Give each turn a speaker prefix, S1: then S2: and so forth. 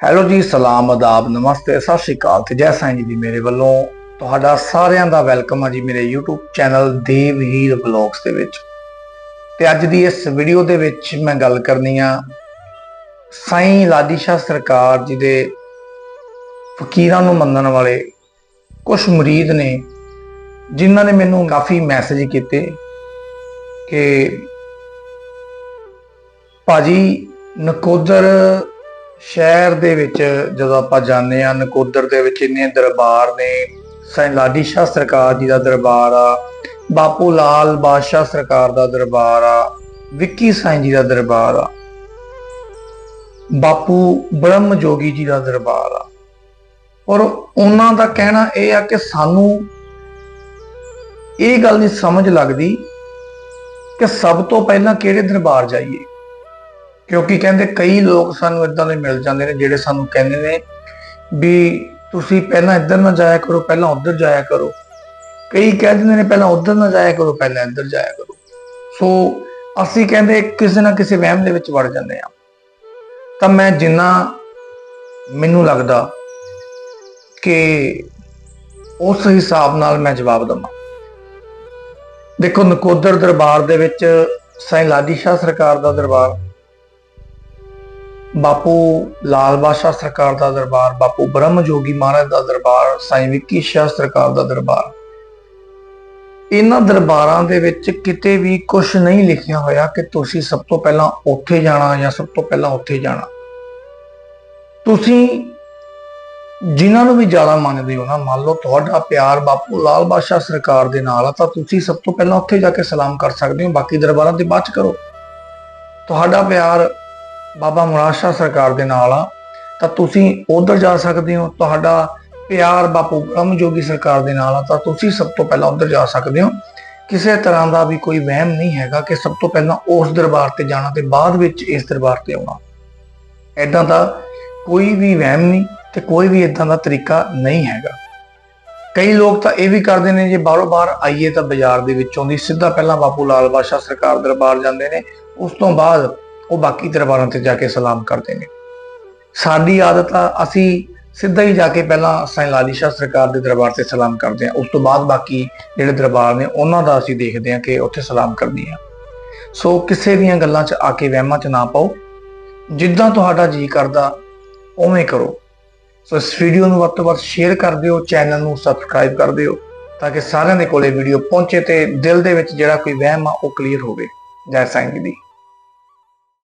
S1: Hello ਜੀ, ਸਲਾਮ ਆਦਾਬ ਨਮਸਤੇ, ਸਤਿ ਸ਼੍ਰੀ ਅਕਾਲ ਤੇ ਜੈ ਸਾਈਂ ਜੀ ਦੀ ਮੇਰੇ ਵੱਲੋਂ ਤੁਹਾਡਾ ਸਾਰਿਆਂ ਦਾ ਵੈਲਕਮ ਆ ਜੀ ਮੇਰੇ YouTube channel Dev Heer vlogs ਦੇ ਵਿੱਚ। ਤੇ ਅੱਜ ਦੀ ਇਸ ਵੀਡੀਓ ਦੇ ਵਿੱਚ ਮੈਂ ਗੱਲ ਕਰਨੀ ਆ ਸਾਈਂ ਲਾਡੀ ਸਰਕਾਰ ਜੀ ਦੇ ਫਕੀਰਾਂ ਨੂੰ ਮੰਨਣ ਵਾਲੇ ਕੁਝ ਮੁਰੀਦ ਨੇ, ਜਿਨ੍ਹਾਂ ਨੇ ਮੈਨੂੰ ਕਾਫੀ ਮੈਸੇਜ ਕੀਤੇ ਕਿ ਭਾਜੀ ਨਕੋਦਰ ਸ਼ਹਿਰ ਦੇ ਵਿੱਚ ਜਦੋਂ ਆਪਾਂ ਜਾਂਦੇ ਆ ਨਕੋਦਰ ਦੇ ਵਿੱਚ ਇੰਨੇ ਦਰਬਾਰ ਨੇ, ਸਾਈਂ ਲਾਡੀ ਸ਼ਾਹ ਸਰਕਾਰ ਜੀ ਦਾ ਦਰਬਾਰ ਆ, ਬਾਪੂ ਲਾਲ ਬਾਦਸ਼ਾਹ ਸਰਕਾਰ ਦਾ ਦਰਬਾਰ ਆ, ਵਿੱਕੀ ਸਾਈਂ ਜੀ ਦਾ ਦਰਬਾਰ ਆ, ਬਾਪੂ ਬ੍ਰਹਮ ਜੋਗੀ ਜੀ ਦਾ ਦਰਬਾਰ ਆ। ਔਰ ਉਹਨਾਂ ਦਾ ਕਹਿਣਾ ਇਹ ਆ ਕਿ ਸਾਨੂੰ ਇਹ ਗੱਲ ਨਹੀਂ ਸਮਝ ਲੱਗਦੀ ਕਿ ਸਭ ਤੋਂ ਪਹਿਲਾਂ ਕਿਹੜੇ ਦਰਬਾਰ ਜਾਈਏ। ਕਿਉਂਕਿ ਕਹਿੰਦੇ ਕਈ ਲੋਕ ਸਾਨੂੰ ਇਦਾਂ ਦੇ ਮਿਲ ਜਾਂਦੇ ਨੇ ਜਿਹੜੇ ਸਾਨੂੰ ਕਹਿੰਦੇ ਨੇ ਵੀ ਤੁਸੀਂ ਪਹਿਲਾਂ ਇੱਧਰ ਨਾ ਜਾਇਆ ਕਰੋ, ਪਹਿਲਾਂ ਉੱਧਰ ਜਾਇਆ ਕਰੋ। ਕਈ ਕਹਿ ਦਿੰਦੇ ਨੇ ਪਹਿਲਾਂ ਉੱਧਰ ਨਾ ਜਾਇਆ ਕਰੋ, ਪਹਿਲਾਂ ਇੱਧਰ ਜਾਇਆ ਕਰੋ। ਸੋ ਅਸੀਂ ਕਹਿੰਦੇ ਕਿਸੇ ਨਾ ਕਿਸੇ ਵਹਿਮ ਦੇ ਵਿੱਚ ਵੜ ਜਾਂਦੇ ਆ ਤਾਂ ਮੈਂ ਜਿੰਨਾ ਮੈਨੂੰ ਲੱਗਦਾ ਕਿ ਉਸ ਹਿਸਾਬ ਨਾਲ ਮੈਂ ਜਵਾਬ ਦਵਾਂ। ਦੇਖੋ ਨਕੋਦਰ ਦਰਬਾਰ ਦੇ ਵਿੱਚ ਸਾਈਂ ਲਾਡੀ ਸ਼ਾਹ ਸਰਕਾਰ ਦਾ ਦਰਬਾਰ ਬਾਪੂ ਲਾਲ ਬਾਦਸ਼ਾਹ ਸਰਕਾਰ ਦਾ ਦਰਬਾਰ, ਬਾਪੂ ਬ੍ਰਹਮ ਜੋਗੀ ਮਹਾਰਾਜ ਦਾ ਦਰਬਾਰ, ਸਾਈਂ ਵਿੱਕੀ ਸ਼ਾਹ ਸਰਕਾਰ ਦਾ ਦਰਬਾਰ। ਇਹਨਾਂ ਦਰਬਾਰਾਂ ਦੇ ਵਿੱਚ ਕਿਤੇ ਵੀ ਕੁਝ ਨਹੀਂ ਲਿਖਿਆ ਹੋਇਆ ਕਿ ਤੁਸੀਂ ਸਭ ਤੋਂ ਪਹਿਲਾਂ ਉੱਥੇ ਜਾਣਾ ਜਾਂ ਸਭ ਤੋਂ ਪਹਿਲਾਂ ਉੱਥੇ ਜਾਣਾ। ਤੁਸੀਂ ਜਿਨ੍ਹਾਂ ਨੂੰ ਵੀ ਜ਼ਿਆਦਾ ਮੰਨਦੇ ਹੋ ਨਾ, ਮੰਨ ਲਓ ਤੁਹਾਡਾ ਪਿਆਰ ਬਾਪੂ ਲਾਲ ਬਾਦਸ਼ਾਹ ਸਰਕਾਰ ਦੇ ਨਾਲ ਆ, ਤਾਂ ਤੁਸੀਂ ਸਭ ਤੋਂ ਪਹਿਲਾਂ ਉੱਥੇ ਜਾ ਕੇ ਸਲਾਮ ਕਰ ਸਕਦੇ ਹੋ, ਬਾਕੀ ਦਰਬਾਰਾਂ ਤੇ ਬਾਅਦ ਚ ਕਰੋ। ਤੁਹਾਡਾ ਪਿਆਰ ਬਾਬਾ ਮੁਰਾਦ ਸ਼ਾਹ ਸਰਕਾਰ ਦੇ ਨਾਲ ਆ, ਤਾਂ ਤੁਸੀਂ ਉਧਰ ਜਾ ਸਕਦੇ ਹੋ, ਤੁਹਾਡਾ ਪਿਆਰ ਬਾਪੂ ਬ੍ਰਹਮ ਜੋਗੀ ਸਰਕਾਰ ਦੇ ਨਾਲ ਆ, ਤਾਂ ਤੁਸੀਂ ਸਭ ਤੋਂ ਪਹਿਲਾਂ ਉਧਰ ਜਾ ਸਕਦੇ ਹੋ। ਕਿਸੇ ਤਰ੍ਹਾਂ ਦਾ ਵੀ ਕੋਈ ਵਹਿਮ ਨਹੀਂ ਹੈਗਾ ਕਿ ਸਭ ਤੋਂ ਪਹਿਲਾਂ ਉਸ ਦਰਬਾਰ ਤੇ ਜਾਣਾ ਤੇ ਬਾਅਦ ਵਿੱਚ ਇਸ ਦਰਬਾਰ ਤੇ ਆਉਣਾ। ਐਦਾਂ ਦਾ ਕੋਈ ਵੀ ਵਹਿਮ ਨਹੀਂ ਤੇ ਕੋਈ ਵੀ ਇਦਾਂ ਦਾ ਤਰੀਕਾ ਨਹੀਂ ਹੈਗਾ। ਕਈ ਲੋਕ ਤਾਂ ਇਹ ਵੀ ਕਰਦੇ ਨੇ, ਜੇ ਬਾਹਰੋਂ ਬਾਹਰ ਆਈਏ ਤਾਂ ਬਾਜ਼ਾਰ ਦੇ ਵਿੱਚੋਂ ਦੀ ਸਿੱਧਾ ਪਹਿਲਾਂ ਬਾਪੂ ਲਾਲ ਬਾਦਸ਼ਾਹ ਸਰਕਾਰ ਦਰਬਾਰ ਜਾਂਦੇ ਨੇ, ਉਸ ਤੋਂ ਬਾਅਦ ਉਹ ਬਾਕੀ ਦਰਬਾਰਾਂ ਤੇ ਜਾ ਕੇ ਸਲਾਮ ਕਰਦੇ ਨੇ। ਸਾਡੀ ਆਦਤ ਆ ਅਸੀਂ ਸਿੱਧਾ ਹੀ ਜਾ ਕੇ ਪਹਿਲਾਂ ਸਾਈਂ ਲਾਲੀ ਸ਼ਾਹ ਸਰਕਾਰ ਦੇ ਦਰਬਾਰ ਤੇ ਸਲਾਮ ਕਰਦੇ ਆ ਉਸ ਤੋਂ ਬਾਅਦ ਬਾਕੀ ਜਿਹੜੇ ਦਰਬਾਰ ਨੇ, ਉਹਨਾਂ ਦਾ ਅਸੀਂ ਦੇਖਦੇ ਆ ਕਿ ਉੱਥੇ ਸਲਾਮ ਕਰਨੀ ਆ। ਸੋ ਕਿਸੇ ਦੀਆਂ ਗੱਲਾਂ 'ਚ ਆ ਕੇ ਵਹਿਮਾਂ 'ਚ ਨਾ ਪਾਓ। ਜਿੱਦਾਂ ਤੁਹਾਡਾ ਜੀ ਕਰਦਾ, ਉਵੇਂ ਕਰੋ। ਸੋ ਇਸ ਵੀਡੀਓ ਨੂੰ ਵੱਧ ਤੋਂ ਵੱਧ ਸ਼ੇਅਰ ਕਰ ਦਿਓ, ਚੈਨਲ ਨੂੰ ਸਬਸਕ੍ਰਾਈਬ ਕਰ ਦਿਓ, ਤਾਂ ਕਿ ਸਾਰਿਆਂ ਦੇ ਕੋਲੇ ਵੀਡੀਓ ਪਹੁੰਚੇ ਤੇ ਦਿਲ ਦੇ ਵਿੱਚ ਜਿਹੜਾ ਕੋਈ ਵਹਿਮ ਆ, ਉਹ ਕਲੀਅਰ ਹੋਵੇ। ਜੈ ਸਾਈਂ ਜੀ ਦੀ।